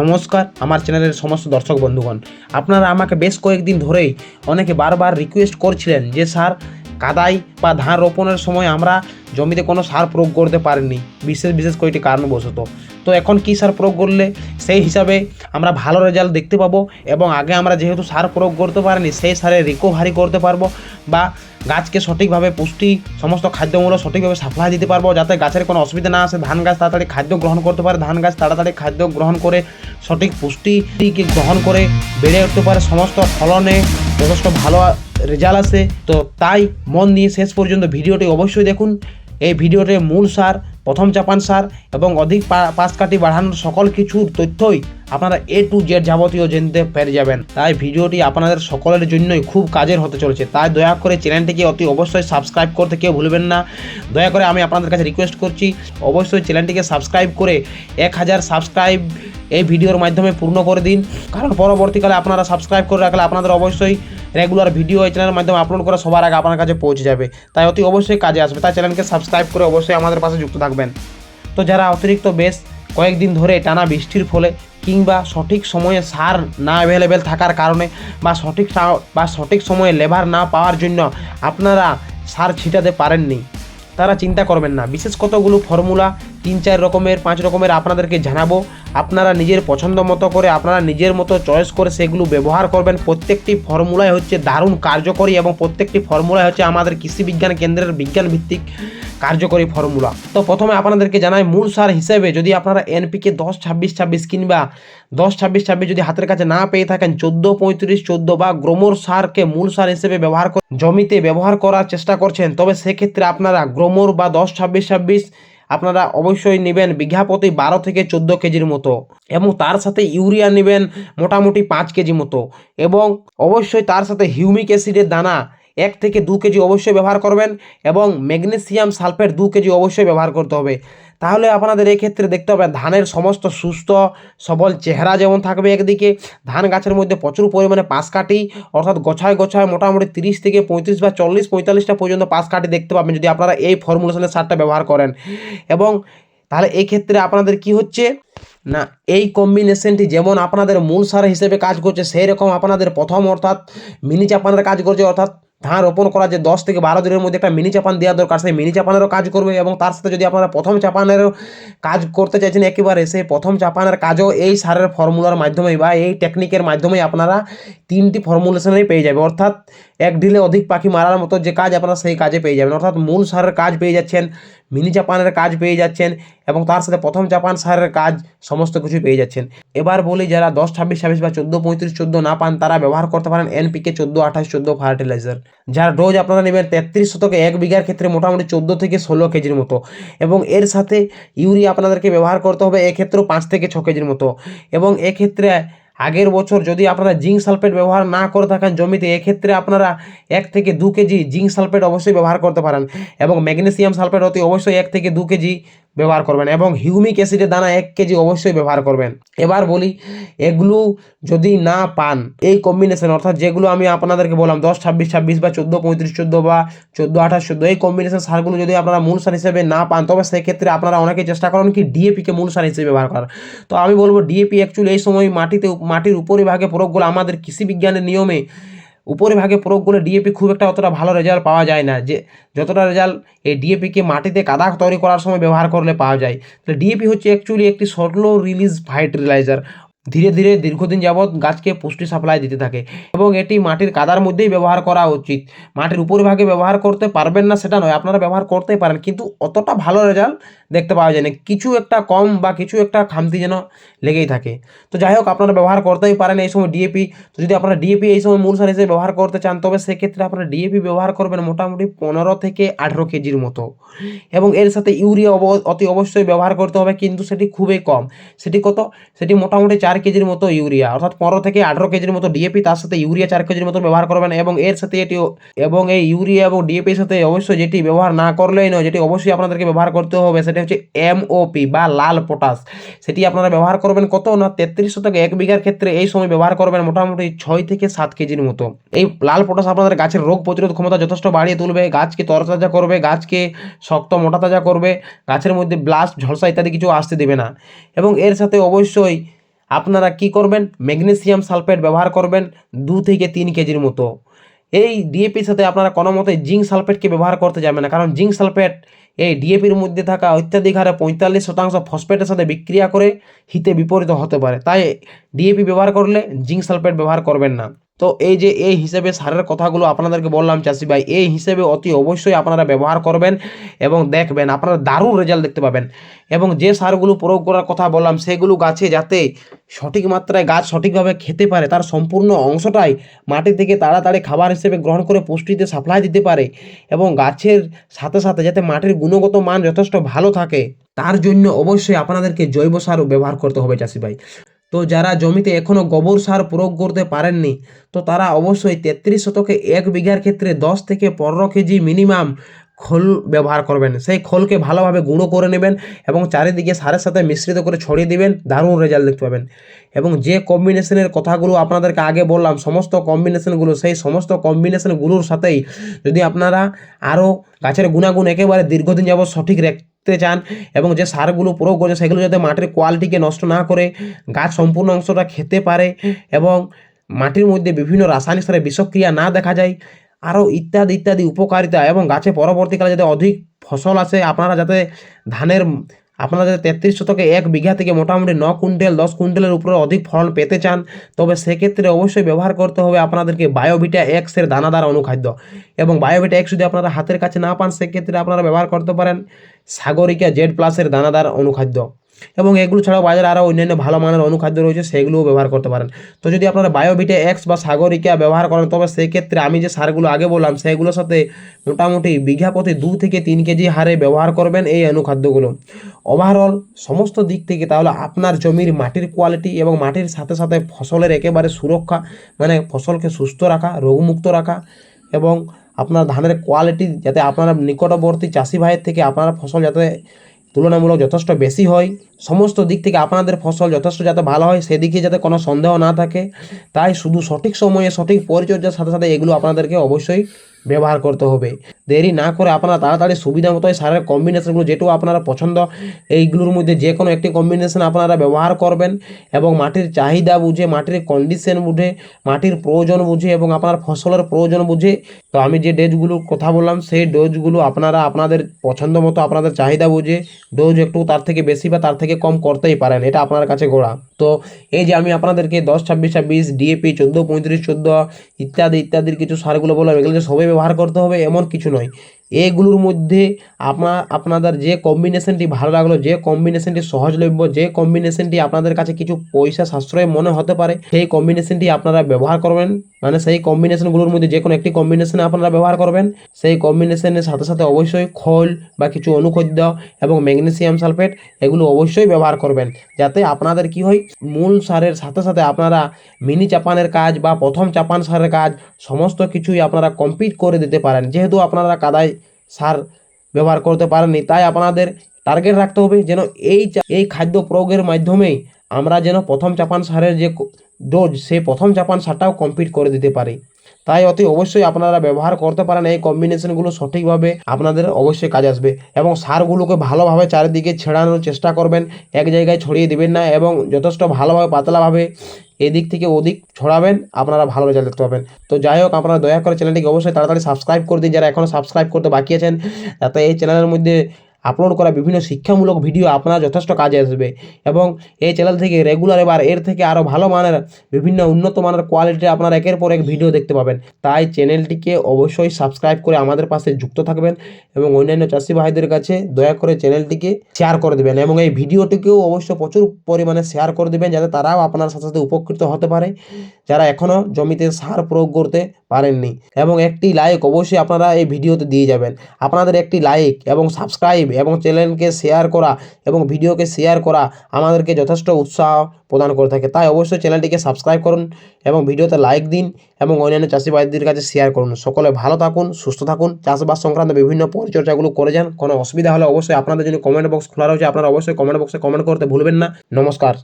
নমস্কার, আমার চ্যানেলের সমস্ত দর্শক বন্ধুগণ। আপনারা আমাকে বেশ কয়েকদিন ধরেই অনেকে বারবার রিকোয়েস্ট করছিলেন যে, স্যার কাদাই বা ধান রোপণের সময় আমরা জমিতে কোনো সার প্রয়োগ করতে পারিনি, বিশেষ বিশেষ কয়েকটি কারণবশত। তো এখন কী সার প্রয়োগ করলে সেই হিসাবে আমরা ভালো রেজাল্ট দেখতে পাবো এবং আগে আমরা যেহেতু সার প্রয়োগ করতে পারিনি, সেই সারে রিকোভারি করতে পারব বা গাছকে সঠিকভাবে পুষ্টি, সমস্ত খাদ্যমূল্য সঠিকভাবে সাপ্লাই দিতে পারব যাতে গাছের কোনো অসুবিধা না আসে। ধান গাছ তাড়াতাড়ি খাদ্য গ্রহণ করতে পারে, ধান গাছ তাড়াতাড়ি খাদ্য গ্রহণ করে, সঠিক পুষ্টিকে গ্রহণ করে বেড়ে উঠতে পারে। সমস্ত ফলনে যথেষ্ট ভালো রেজাল্ট আসে। তো তাই মন দিয়ে শেষ পর্যন্ত ভিডিওটি অবশ্যই দেখুন। এই ভিডিওতে মূল সার, প্রথম চাপান সার এবং অধিক পা- পাশ কাটি বাড়ানোর সকল কিছুর তথ্যই আপনারা এ টু জেড যাবতীয় জানতে পেরে যাবেন। তাই ভিডিওটি আপনাদের সকলের জন্যই খুব কাজের হতে চলেছে। তাই দয়া করে চ্যানেলটিকে অতি অবশ্যই সাবস্ক্রাইব করতে কেউ ভুলবেন না। দয়া করে আমি আপনাদের কাছে রিকোয়েস্ট করছি, অবশ্যই চ্যানেলটিকে সাবস্ক্রাইব করে এক হাজার সাবস্ক্রাইব এই ভিডিওর মাধ্যমে পূর্ণ করে দিন। কারণ পরবর্তীকালে আপনারা সাবস্ক্রাইব করে রাখলে আপনাদের অবশ্যই রেগুলার ভিডিও এই চ্যানেলের মাধ্যমে আপলোড করা সবার আগে আপনার কাছে পৌঁছে যাবে। তাই অতি অবশ্যই কাজে আসবে। তাই চ্যানেলকে সাবস্ক্রাইব করে অবশ্যই আমাদের পাশে যুক্ত থাকবেন। তো যারা অতিরিক্ত বেশ কয়েকদিন ধরে টানা বৃষ্টির ফলে কিংবা সঠিক সময়ে সার না অ্যাভেলেবেল থাকার কারণে বা সঠিক বা সঠিক সময়ে লেবার না পাওয়ার জন্য আপনারা সার ছিটাতে পারেননি, তারা চিন্তা করবেন না। বিশেষ কতগুলো ফর্মুলা তিন চার রকমের, পাঁচ রকমের আপনাদেরকে জানাব। আপনারা নিজের পছন্দ মতো করে, আপনারা নিজের মতো চয়েস করে সেগুলো ব্যবহার করবেন। প্রত্যেকটি ফর্মুলাই হচ্ছে দারুণ কার্যকরী এবং প্রত্যেকটি ফর্মুলাই হচ্ছে আমাদের কৃষি বিজ্ঞান কেন্দ্রের বিজ্ঞান ভিত্তিক কার্যকরী ফর্মুলা তো প্রথমে আপনাদেরকে জানাই মূল সার হিসেবে যদি আপনারা এনপিকে দশ, ছাব্বিশ ছাব্বিশ কিংবা দশ, ছাব্বিশ ছাব্বিশ যদি হাতের কাছে না পেয়ে থাকেন, চোদ্দ, পঁয়ত্রিশ, চোদ্দ বা গ্রোমোর সারকে মূল সার হিসেবে ব্যবহার জমিতে ব্যবহার করার চেষ্টা করছেন, তবে সেক্ষেত্রে আপনারা গ্রোমোর বা দশ, ছাব্বিশ ছাব্বিশ আপনারা অবশ্যই নেবেন বিঘা প্রতি বারো থেকে চোদ্দ কেজির মতো এবং তার সাথে ইউরিয়া নেবেন মোটামুটি পাঁচ কেজি মতো এবং অবশ্যই তার সাথে হিউমিক অ্যাসিডের দানা এক থেকে দু কেজি অবশ্যই ব্যবহার করবেন এবং ম্যাগনেসিয়াম সালফেট দু কেজি অবশ্যই ব্যবহার করতে হবে। তাহলে আপনাদের ক্ষেত্রে দেখতে হবে, ধানের সমস্ত সুস্থ, সবল চেহারা যেমন থাকবে একদিকে, ধান গাছের মধ্যে প্রচুর পরিমাণে পাশ কাটি, অর্থাৎ গোছায় গোছায় মোটামুটি তিরিশ থেকে পঁয়ত্রিশ বা চল্লিশ, পঁয়তাল্লিশটা পর্যন্ত পাশ কাটি দেখতে পাবেন যদি আপনারা এই ফর্মুলেশনের সারটা ব্যবহার করেন। এবং তাহলে ক্ষেত্রে আপনাদের কি হচ্ছে? না, এই কম্বিনেশনটি যেমন আপনাদের মূল সার হিসেবে কাজ করছে সেই রকম আপনাদের প্রথম অর্থাৎ মিনি চাপানের কাজ করছে, অর্থাৎ ধান রোপণ করা যে দশ থেকে বারো দিনের মধ্যে একটা মিনি চাপান দেওয়া দরকার, সেই মিনি চাপানেরও কাজ করবে এবং তার সাথে যদি আপনারা প্রথম চাপানেরও কাজ করতে চাইছেন একেবারে, সেই প্রথম চাপানের কাজও এই সারের ফর্মুলার মাধ্যমেই বা এই টেকনিকের মাধ্যমেই আপনারা তিনটি ফর্মুলেশনেই পেয়ে যাবে অর্থাৎ এক ঢিলে অধিক পাখি মারার মতো যে কাজ আপনারা সেই কাজে পেয়ে যাবেন। অর্থাৎ মূল সারের কাজ পেয়ে যাচ্ছেন মিনি জাপানের কাজ পেয়ে যাচ্ছেন এবং তার সাথে প্রথম জাপান সারের কাজ সমস্ত কিছু পেয়ে যাচ্ছেন। এবার বলি যারা দশ, ছাব্বিশ ছাব্বিশ বা চোদ্দ, পঁয়ত্রিশ, চোদ্দ না পান, তারা ব্যবহার করতে পারেন এনপিকে চোদ্দ, আঠাশ, চোদ্দ ফার্টিলাইজার। যার ডোজ আপনারা নেবেন তেত্রিশ শতকে এক বিঘার ক্ষেত্রে মোটামুটি চোদ্দ থেকে ষোলো কেজির মতো। এবং এর সাথে ইউরিয়া আপনাদেরকে ব্যবহার করতে হবে এক্ষেত্রেও পাঁচ থেকে ছ কেজির মতো। এবং এক্ষেত্রে আগের বছর যদি আপনারা জিঙ্ক সালফেট ব্যবহার না করে থাকেন জমিতে, এক্ষেত্রে আপনারা এক থেকে দু কেজি জিঙ্ক সালফেট অবশ্যই ব্যবহার করতে পারেন। এবং ম্যাগনেসিয়াম সালফেট অতি অবশ্যই এক থেকে দু কেজি ব্যবহার করবেন এবং হিউমিক অ্যাসিডের দানা এক কেজি অবশ্যই ব্যবহার করবেন। এবার বলি, এগুলো যদি না পান, এই কম্বিনেশন অর্থাৎ যেগুলো আমি আপনাদেরকে বললাম, দশ, ছাব্বিশ ছাব্বিশ বা চোদ্দ, পঁয়ত্রিশ, চোদ্দ বা চোদ্দ, আঠাশ, চোদ্দ, এই কম্বিনেশন সারগুলো যদি আপনারা মূল সার হিসেবে না পান, তবে সেক্ষেত্রে আপনারা অনেকে চেষ্টা করেন কি ডিএপিকে মূল সার হিসেবে ব্যবহার করার। তো আমি বলব ডিএপি অ্যাকচুয়ালি এই সময় মাটিতে, মাটির উপরিভাগে প্রয়োগগুলো আমাদের কৃষি বিজ্ঞানের নিয়মে উপরে ভাগে প্রয়োগ করলে ডিএপি খুব একটা অতটা ভালো রেজাল্ট পাওয়া যায় না। যে যতটা রেজাল্ট এই ডিএপিকে মাটিতে কাদা তৈরি করার সময় ব্যবহার করলে পাওয়া যায়। তাহলে ডিএপি হচ্ছে অ্যাকচুয়ালি একটি স্লো রিলিজ ফার্টিলাইজার ধীরে ধীরে দীর্ঘদিন যাবৎ গাছকে পুষ্টি সাপ্লাই দিতে থাকে এবং এটি মাটির কাদার মধ্যেই ব্যবহার করা উচিত। মাটির উপরিভাগে ব্যবহার করতে পারবেন না সেটা নয়, আপনারা ব্যবহার করতেই পারেন। কিন্তু অতটা ভালো রেজাল্ট দেখতে পাওয়া যায় না কিছু একটা কম বা কিছু একটা খামতি যেন লেগেই থাকে। তো যাই হোক, আপনারা ব্যবহার করতেই পারেন এই সময় ডিএপি তো যদি আপনারা ডিএপি এই সময় মূল সার হিসেবে ব্যবহার করতে চান, তবে সেক্ষেত্রে আপনারা ডিএপি ব্যবহার করবেন মোটামুটি পনেরো থেকে আঠেরো কেজির মতো। এবং এর সাথে ইউরিয়া অতি অবশ্যই ব্যবহার করতে হবে, কিন্তু সেটি খুবই কম। সেটি কত? সেটি মোটামুটি চার কেজির মতো ইউরিয়া, অর্থাৎ পনেরো থেকে আঠেরো কেজির মতো ডিএপি তার সাথে ইউরিয়া চার কেজির মতো ব্যবহার করবেন। এবং এর সাথে এটি এবং এই ইউরিয়া এবং ডিএপির সাথে অবশ্যই যেটি ব্যবহার না করলেই নয়, যেটি অবশ্যই আপনাদেরকে ব্যবহার করতে হবে, সেটা হচ্ছে এমওপি বা লাল পটাশ। সেটি আপনারা ব্যবহার করবেন কত না তেত্রিশ শতক এক বিঘার ক্ষেত্রে এই সময় ব্যবহার করবেন মোটামুটি ছয় থেকে সাত কেজির মতো। এই লাল পটাশ আপনাদের গাছের রোগ প্রতিরোধ ক্ষমতা যথেষ্ট বাড়িয়ে তুলবে, গাছকে তরতাজা করবে, গাছকে শক্ত মোটা তাজা করবে, গাছের মধ্যে ব্লাস্ট, ঝলসা ইত্যাদি কিছু আসতে দেবে না। এবং এর সাথে অবশ্যই আপনারা কি করবেন? ম্যাগনেসিয়াম সালফেট ব্যবহার করবেন দু থেকে তিন কেজির মতো। এই ডিএপির সাথে আপনারা কোনো মতে জিঙ্ক সালফেটকে ব্যবহার করতে যাবেন না। কারণ জিঙ্ক সালফেট এই ডিএপির মধ্যে থাকা অত্যাধিক হারে পঁয়তাল্লিশ শতাংশ ফসফেটের সাথে বিক্রিয়া করে হিতে বিপরীত হতে পারে। তাই ডিএপি ব্যবহার করলে জিঙ্ক সালফেট ব্যবহার করবেন না। তো এই যে এই হিসেবে সারের কথাগুলো আপনাদেরকে বললাম চাষি ভাই, এই হিসেবে অতি অবশ্যই আপনারা ব্যবহার করবেন এবং দেখবেন আপনারা দারুণ রেজাল্ট দেখতে পাবেন। এবং যে সারগুলো প্রয়োগ করার কথা বললাম, সেগুলো গাছে যাতে সঠিক মাত্রায় গাছ সঠিকভাবে খেতে পারে, তার সম্পূর্ণ অংশটাই মাটি থেকে তাড়াতাড়ি খাবার হিসেবে গ্রহণ করে পুষ্টিতে সাপ্লাই দিতে পারে এবং গাছের সাথে সাথে যাতে মাটির গুণগত মান যথেষ্ট ভালো থাকে, তার জন্য অবশ্যই আপনাদেরকে জৈব সার ব্যবহার করতে হবে চাষি ভাই। তো যারা জমিতে এখনও গোবর সার প্রয়োগ করতে পারেননি, তো তারা অবশ্যই তেত্রিশ শতকে এক বিঘার ক্ষেত্রে দশ থেকে পনেরো কেজি মিনিমাম খোল ব্যবহার করবেন। সেই খোলকে ভালোভাবে গুঁড়ো করে নেবেন এবং চারিদিকে সারের সাথে মিশ্রিত করে ছড়িয়ে দিবেন, দারুণ রেজাল্ট দেখতে পাবেন। এবং যে কম্বিনেশনের কথাগুলো আপনাদেরকে আগে বললাম, সমস্ত কম্বিনেশনগুলো, সেই সমস্ত কম্বিনেশনগুলোর সাথেই যদি আপনারা আরও গাছের গুণাগুণ একেবারে দীর্ঘদিন যাবত সঠিক রাখতে চান এবং যে সারগুলো প্রয়োগ করছে সেগুলো যাতে মাটির কোয়ালিটিকে নষ্ট না করে গাছ সম্পূর্ণ অংশটা খেতে পারে এবং মাটির মধ্যে বিভিন্ন রাসায়নিক সারে বিষক্রিয়া না দেখা যায় আরও ইত্যাদি ইত্যাদি উপকারিতা এবং গাছে পরবর্তীকালে যাতে অধিক ফসল আসে, আপনারা যাতে ধানের আপনারা যদি তেত্রিশ শতকে এক বিঘা থেকে মোটামুটি ন কুইন্টাল, দশ কুইন্টালের উপরে অধিক ফলন পেতে চান, তবে সেক্ষেত্রে অবশ্যই ব্যবহার করতে হবে আপনাদেরকে বায়োভিটা এক্সের দানাদার অনুখাদ্য। এবং বায়োভিটা এক্স যদি আপনারা হাতের কাছে না পান, সেক্ষেত্রে আপনারা ব্যবহার করতে পারেন সাগরিকা জেড প্লাসের দানাদার অনুখাদ্য। এবং এগুলো ছাড়াও বাজারে আরও অন্যান্য ভালো মানের অনুখাদ্য রয়েছে, সেগুলোও ব্যবহার করতে পারেন। তো যদি আপনারা বায়োভিটা এক্স বা সাগরিকা ব্যবহার করেন, তবে সেক্ষেত্রে আমি যে সারগুলো আগে বললাম, সেগুলোর সাথে মোটামুটি বিঘা প্রতি দু থেকে তিন কেজি হারে ব্যবহার করবেন এই অনুখাদ্যগুলো। ওভারঅল সমস্ত দিক থেকে তাহলে আপনার জমির মাটির কোয়ালিটি এবং মাটির সাথে সাথে ফসলের একেবারে সুরক্ষা মানে ফসলকে সুস্থ রাখা, রোগমুক্ত রাখা এবং আপনার ধানের কোয়ালিটি যাতে আপনারা নিকটবর্তী চাষি ভাইয়ের থেকে আপনার ফসল যাতে তুলনামূলক যথেষ্ট বেশি হয়। সমস্ত দিক থেকে আপনাদের ফসল যথেষ্ট যাতে ভালো হয়, সেদিকে যাতে কোনো সন্দেহ না থাকে। তাই শুধু সঠিক সময়ে সঠিক পরিচর্যার সাথে সাথে এগুলো আপনাদেরকে অবশ্যই ব্যবহার করতে হবে। দেরি না করে আপনারা তাড়াতাড়ি সুবিধা মতো সারের কম্বিনেশনগুলো যেটুকু আপনারা পছন্দ, এইগুলোর মধ্যে যে কোনো একটি কম্বিনেশন আপনারা ব্যবহার করবেন এবং মাটির চাহিদা বুঝে, মাটির কন্ডিশন বুঝে, মাটির প্রয়োজন বুঝে এবং আপনার ফসলের প্রয়োজন বুঝে। তো আমি যে ডোজগুলোর কথা বললাম, সেই ডোজগুলো আপনারা আপনাদের পছন্দ মতো আপনাদের চাহিদা বুঝে ডোজ একটু তার থেকে বেশি বা তার থেকে কম করতেই পারেন, এটা আপনার কাছে গোড়া। তো এই যে আমি আপনাদেরকে দশ, ছাব্বিশ ছাব্বিশ ডিএপি চোদ্দ, পঁয়ত্রিশ, চোদ্দ ইত্যাদি, ইত্যাদির কিছু সারগুলো বললাম, এগুলো যে সবই ব্যবহার করতে হবে, এমন কিছু নয়। এগুলোর মধ্যে আপনার আপনাদের যে কম্বিনেশনটি ভালো লাগল, যে কম্বিনেশনটি সহজলভ্য, যে কম্বিনেশনটি আপনাদের কাছে কিছু পয়সা সাশ্রয় মনে হতে পারে, সেই কম্বিনেশনটি আপনারা ব্যবহার করবেন। মানে সেই কম্বিনেশনগুলোর মধ্যে যে কোনো একটি কম্বিনেশন আপনারা ব্যবহার করবেন। সেই কম্বিনেশনের সাথে সাথে অবশ্যই খোল বা কিছু অনুখাদ্য এবং ম্যাগনেসিয়াম সালফেট এগুলো অবশ্যই ব্যবহার করবেন। যাতে আপনাদের কি হয়, মূল সারের সাথে সাথে আপনারা মিনি চাপানের কাজ বা প্রথম চাপান সারের কাজ সমস্ত কিছুই আপনারা কমপ্লিট করে দিতে পারেন। যেহেতু আপনারা কাদায় সার ব্যবহার করতে পারেননি। তাই আপনাদের টার্গেট রাখতে হবে যেন এই এই খাদ্য প্রয়োগের মাধ্যমেই আমরা যেন প্রথম চাপান সারের যে ডোজ সেই প্রথম চাপান সারটাও কমপ্লিট করে দিতে পারি। তাই অতি অবশ্যই আপনারা ব্যবহার করতে পারেন, এই কম্বিনেশনগুলো সঠিকভাবে আপনাদের অবশ্যই কাজে আসবে এবং সারগুলোকে ভালোভাবে চারিদিকে ছেড়ানোর চেষ্টা করবেন, এক জায়গায় ছড়িয়ে দেবেন না এবং যথেষ্ট ভালোভাবে পাতলাভাবে এদিক থেকে ওদিক ছড়াবেন, আপনারা ভালো রেজাল্ট দেখতে পাবেন। তো যাই হোক, আপনারা দয়া করে চ্যানেলটিকে অবশ্যই তাড়াতাড়ি সাবস্ক্রাইব করে দিন, যারা এখনও সাবস্ক্রাইব করতে বাকি আছেন, যাতে এই চ্যানেলের মধ্যে আপলোড করা বিভিন্ন শিক্ষামূলক ভিডিও আপনার যথেষ্ট কাজে আসবে। এবং এই চ্যানেল থেকে রেগুলার এবার এর থেকে আরও ভালো মানের, বিভিন্ন উন্নত মানের কোয়ালিটি আপনারা একের পর এক ভিডিও দেখতে পাবেন। তাই চ্যানেলটিকে অবশ্যই সাবস্ক্রাইব করে আমাদের পাশে যুক্ত থাকবেন এবং অন্যান্য চাষি ভাইদের কাছে দয়া করে চ্যানেলটিকে শেয়ার করে দেবেন এবং এই ভিডিওটিকেও অবশ্য প্রচুর পরিমাণে শেয়ার করে দেবেন যাতে তারাও আপনার সাথে সাথে উপকৃত হতে পারে। যারা এখনও জমিতে সার প্রয়োগ করতে পারেননি এবং একটি লাইক অবশ্যই আপনারা এই ভিডিওতে দিয়ে যাবেন। আপনাদের একটি লাইক এবং সাবস্ক্রাইব এবং চ্যানেলকে শেয়ার করা এবং ভিডিওকে শেয়ার করা আমাদেরকে যথেষ্ট উৎসাহ প্রদান করে থাকে। তাই অবশ্যই চ্যানেলটিকে সাবস্ক্রাইব করুন এবং ভিডিওতে লাইক দিন এবং অন্যান্য চাষিবাদীদের কাছে শেয়ার করুন। সকলে ভালো থাকুন, সুস্থ থাকুন, চাষবাস সংক্রান্ত বিভিন্ন পরিচর্যাগুলো করে যান। কোনো অসুবিধা হলে অবশ্যই আপনাদের জন্য কমেন্ট বক্স খোলা রয়েছে। আপনারা অবশ্যই কমেন্ট বক্সে কমেন্ট করতে ভুলবেন না। নমস্কার।